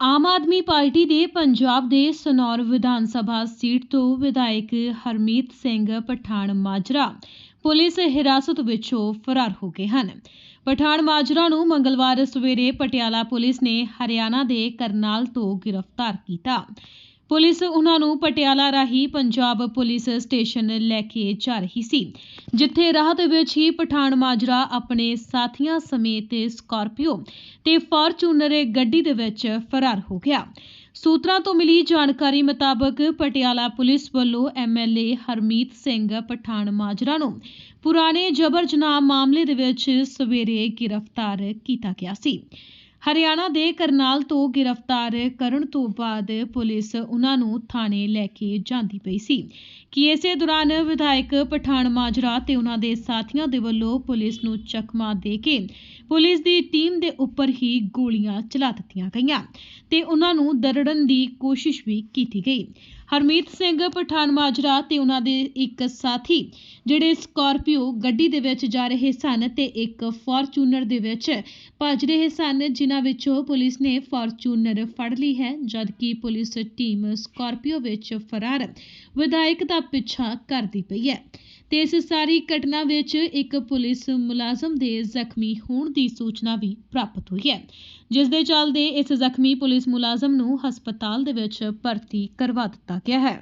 Aam Aadmi party ਦੇ ਪੰਜਾਬ ਦੇ Sanaur Vidhan Sabha seat ਤੋਂ ਵਿਧਾਇਕ ਹਰਮੀਤ ਸਿੰਘ ਪਠਾਨ ਮਾਜਰਾ ਪੁਲਿਸ ਹਿਰਾਸਤ ਵਿੱਚੋਂ ਫਰਾਰ ਹੋ ਗਏ ਹਨ। ਪਠਾਨ ਮਾਜਰਾ ਨੂੰ ਮੰਗਲਵਾਰ ਸਵੇਰੇ ਪਟਿਆਲਾ ਪੁਲਿਸ ਨੇ ਹਰਿਆਣਾ ਦੇ ਕਰਨਾਲ ਤੋਂ ਗ੍ਰਿਫਤਾਰ ਕੀਤਾ। ਪੁਲਿਸ ਉਹਨਾਂ ਨੂੰ ਪਟਿਆਲਾ ਰਾਹੀਂ ਪੰਜਾਬ ਪੁਲਿਸ ਸਟੇਸ਼ਨ ਲੈ ਕੇ ਜਾ ਰਹੀ ਸੀ, ਜਿੱਥੇ ਰਾਹ ਦੇ ਵਿੱਚ ਹੀ ਪਠਾਨ ਮਾਜਰਾ ਆਪਣੇ ਸਾਥੀਆਂ ਸਮੇਤ ਸਕਾਰਪੀਓ ਤੇ ਫਾਰਚੂਨਰ ਗੱਡੀ ਦੇ ਵਿੱਚ ਫਰਾਰ ਹੋ ਗਿਆ। ਸੂਤਰਾਂ ਤੋਂ ਮਿਲੀ ਜਾਣਕਾਰੀ ਮੁਤਾਬਕ ਪਟਿਆਲਾ ਪੁਲਿਸ ਵੱਲੋਂ ਐਮਐਲਏ ਹਰਮੀਤ ਸਿੰਘ ਪਠਾਨ ਮਾਜਰਾ ਨੂੰ ਪੁਰਾਣੇ ਜਬਰ ਜਨਾਹ ਮਾਮਲੇ ਦੇ ਵਿੱਚ ਸਵੇਰੇ ਗ੍ਰਿਫਤਾਰ ਕੀਤਾ ਗਿਆ ਸੀ। ਹਰਿਆਣਾ ਦੇ ਕਰਨਾਲ ਤੋਂ ਗ੍ਰਿਫਤਾਰ ਕਰਨ ਤੋਂ ਬਾਅਦ ਪੁਲਿਸ ਉਹਨਾਂ ਨੂੰ ਥਾਣੇ ਲੈ ਕੇ ਜਾਂਦੀ ਪਈ ਸੀ। ਕਿ ਇਸੇ ਦੌਰਾਨ ਵਿਧਾਇਕ ਪਠਾਨ ਮਾਜਰਾ ਤੇ ਉਹਨਾਂ ਦੇ ਸਾਥੀਆਂ ਦੇ ਵੱਲੋਂ ਪੁਲਿਸ ਨੂੰ ਚਕਮਾ ਦੇ ਕੇ ਪੁਲਿਸ ਦੀ ਟੀਮ ਦੇ ਉੱਪਰ ਹੀ ਗੋਲੀਆਂ ਚਲਾ ਦਿੱਤੀਆਂ ਗਈਆਂ ਤੇ ਉਹਨਾਂ ਨੂੰ ਦਰੜਨ ਦੀ ਕੋਸ਼ਿਸ਼ ਵੀ ਕੀਤੀ ਗਈ। ਹਰਮੀਤ ਸਿੰਘ ਪਠਾਨ ਮਾਜਰਾ ਤੇ ਉਹਨਾਂ ਦੇ ਇੱਕ ਸਾਥੀ ਜਿਹੜੇ ਸਕਾਰਪੀਓ ਗੱਡੀ ਦੇ ਵਿੱਚ ਜਾ ਰਹੇ ਸਨ ਤੇ ਇੱਕ ਫੋਰਚੂਨਰ ਦੇ ਵਿੱਚ ਭੱਜ ਰਹੇ ਸਨ ਜਿਨ੍ਹਾਂ ਵਿੱਚੋਂ ਪੁਲਿਸ ਨੇ ਫਾਰਚੂਨਰ ਫੜ ਲਈ ਹੈ, ਜਦਕਿ ਪੁਲਿਸ ਟੀਮ ਸਕਾਰਪੀਓ ਵਿੱਚ ਫਰਾਰ ਵਿਧਾਇਕ ਦਾ ਪਿੱਛਾ ਕਰਦੀ ਪਈ ਹੈ। ਤੇ ਇਸ ਸਾਰੀ ਘਟਨਾ ਵਿੱਚ ਇੱਕ ਪੁਲਿਸ ਮੁਲਾਜ਼ਮ ਦੇ ਜ਼ਖਮੀ ਹੋਣ ਦੀ ਸੂਚਨਾ ਵੀ ਪ੍ਰਾਪਤ ਹੋਈ ਹੈ, ਜਿਸ ਦੇ ਚੱਲਦੇ ਇਸ ਜ਼ਖਮੀ ਪੁਲਿਸ ਮੁਲਾਜ਼ਮ ਨੂੰ ਹਸਪਤਾਲ ਦੇ ਵਿੱਚ ਭਰਤੀ ਕਰਵਾ ਦਿੱਤਾ ਗਿਆ ਹੈ।